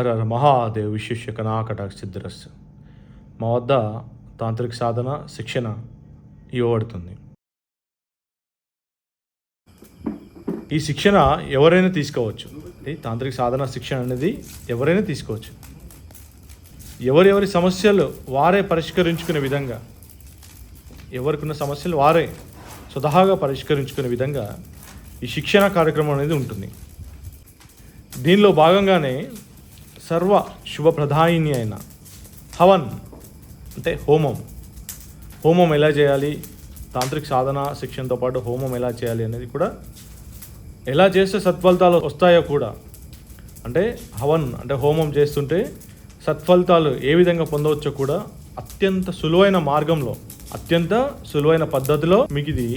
హర హర మహాదేవ్ విశిష్య కనాకటాక్ష సిద్ధిరస్ మా వద్ద తాంత్రిక సాధన శిక్షణ ఇవ్వబడుతుంది. ఈ శిక్షణ ఎవరైనా తీసుకోవచ్చు. ఈ తాంత్రిక సాధన శిక్షణ అనేది ఎవరైనా తీసుకోవచ్చు. ఎవరెవరి సమస్యలు వారే పరిష్కరించుకునే విధంగా ఎవరికున్న సమస్యలు వారే స్వతహాగా పరిష్కరించుకునే విధంగా ఈ శిక్షణ కార్యక్రమం అనేది ఉంటుంది. దీనిలో భాగంగానే సర్వ శుభప్రధాయిని అయిన హవన్ అంటే హోమం. హోమం ఎలా చేయాలి? తాంత్రిక సాధన శిక్షణతో పాటు హోమం ఎలా చేయాలి అనేది కూడా ఎలా చేస్తే సత్ఫలితాలు వస్తాయో కూడా. అంటే హవన్ అంటే హోమం చేస్తుంటే సత్ఫలితాలు ఏ విధంగా పొందవచ్చో కూడా అత్యంత సులువైన మార్గంలో అత్యంత సులువైన పద్ధతిలో మీకు ఇది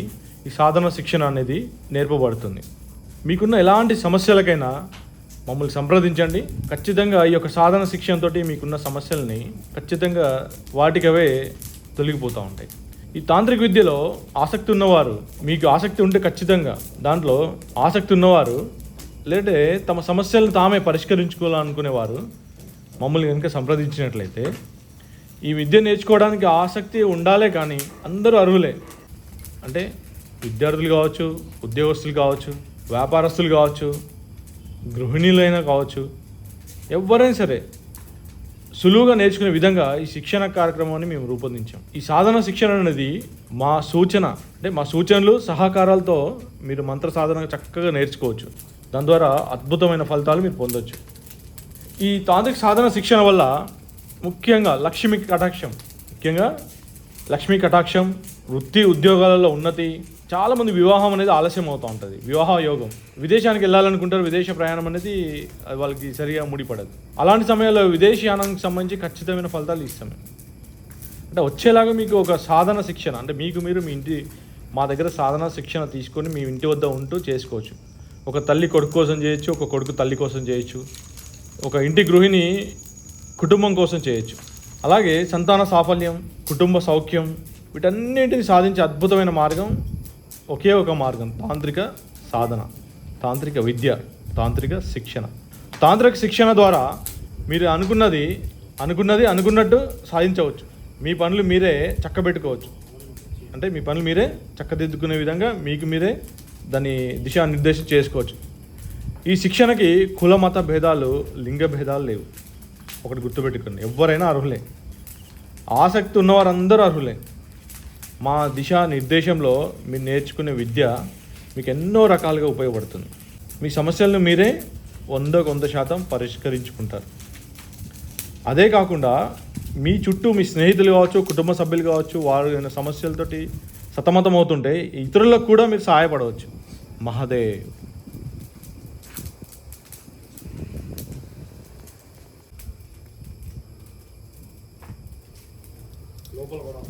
ఈ సాధన శిక్షణ అనేది నేర్పబడుతుంది. మీకున్న ఎలాంటి సమస్యలకైనా మమ్మల్ని సంప్రదించండి. ఖచ్చితంగా ఈ యొక్క సాధన శిక్షణతో మీకున్న సమస్యల్ని ఖచ్చితంగా వాటికవే తొలగిపోతూ ఉంటాయి. ఈ తాంత్రిక విద్యలో ఆసక్తి ఉన్నవారు మీకు ఆసక్తి ఉంటే ఖచ్చితంగా దాంట్లో ఆసక్తి ఉన్నవారు లేదంటే తమ సమస్యలను తామే పరిష్కరించుకోవాలనుకునేవారు మమ్మల్ని కనుక సంప్రదించినట్లయితే ఈ విద్య నేర్చుకోవడానికి ఆసక్తి ఉండాలే కానీ అందరూ అర్హులే. అంటే విద్యార్థులు కావచ్చు ఉద్యోగస్తులు కావచ్చు వ్యాపారస్తులు కావచ్చు గృహిణీలైనా కావచ్చు ఎవరైనా సరే సులువుగా నేర్చుకునే విధంగా ఈ శిక్షణ కార్యక్రమాన్ని మేము రూపొందించాం. ఈ సాధన శిక్షణ అనేది మా సూచన అంటే మా సూచనలు సహకారాలతో మీరు మంత్ర సాధన చక్కగా నేర్చుకోవచ్చు. దాని ద్వారా అద్భుతమైన ఫలితాలు మీరు పొందొచ్చు. ఈ తాంత్రిక సాధన శిక్షణ వల్ల ముఖ్యంగా లక్ష్మి కటాక్షం ముఖ్యంగా లక్ష్మీ కటాక్షం వృత్తి ఉద్యోగాలలో ఉన్నతి చాలామంది వివాహం అనేది ఆలస్యం అవుతూ ఉంటుంది. వివాహ యోగం. విదేశానికి వెళ్ళాలనుకుంటారు విదేశ ప్రయాణం అనేది వాళ్ళకి సరిగా ముడిపడదు. అలాంటి సమయంలో విదేశీయానానికి సంబంధించి ఖచ్చితమైన ఫలితాలు ఇస్తాము అంటే వచ్చేలాగా మీకు ఒక సాధన శిక్షణ అంటే మీకు మీరు మీ ఇంటి మా దగ్గర సాధన శిక్షణ తీసుకొని మీ ఇంటి వద్ద ఉంటూ చేసుకోవచ్చు. ఒక తల్లి కొడుకు కోసం చేయొచ్చు ఒక కొడుకు తల్లి కోసం చేయొచ్చు ఒక ఇంటి గృహిణి కుటుంబం కోసం చేయొచ్చు. అలాగే సంతాన సాఫల్యం కుటుంబ సౌఖ్యం వీటన్నిటిని సాధించే అద్భుతమైన మార్గం ఒకే ఒక మార్గం తాంత్రిక సాధన తాంత్రిక విద్య తాంత్రిక శిక్షణ. తాంత్రిక శిక్షణ ద్వారా మీరు అనుకున్నది అనుకున్నది అనుకున్నట్టు సాధించవచ్చు. మీ పనులు మీరే చక్కబెట్టుకోవచ్చు. అంటే మీ పనులు మీరే చక్కదిద్దుకునే విధంగా మీకు మీరే దాన్ని దిశానిర్దేశం చేసుకోవచ్చు. ఈ శిక్షణకి కుల మత భేదాలు లింగ భేదాలు లేవు. ఒకటి గుర్తుపెట్టుకోండి. ఎవరైనా అర్హులే. ఆసక్తి ఉన్నవారందరూ అర్హులే. మా దిశా నిర్దేశంలో మీరు నేర్చుకునే విద్య మీకు ఎన్నో రకాలుగా ఉపయోగపడుతుంది. మీ సమస్యలను మీరే వందకు వంద శాతం పరిష్కరించుకుంటారు. అదే కాకుండా మీ చుట్టూ మీ స్నేహితులు కావచ్చు కుటుంబ సభ్యులు కావచ్చు వారు సమస్యలతోటి సతమతం అవుతుంటే ఇతరులకు కూడా మీరు సహాయపడవచ్చు. మహాదేవ్. లోపల కూడా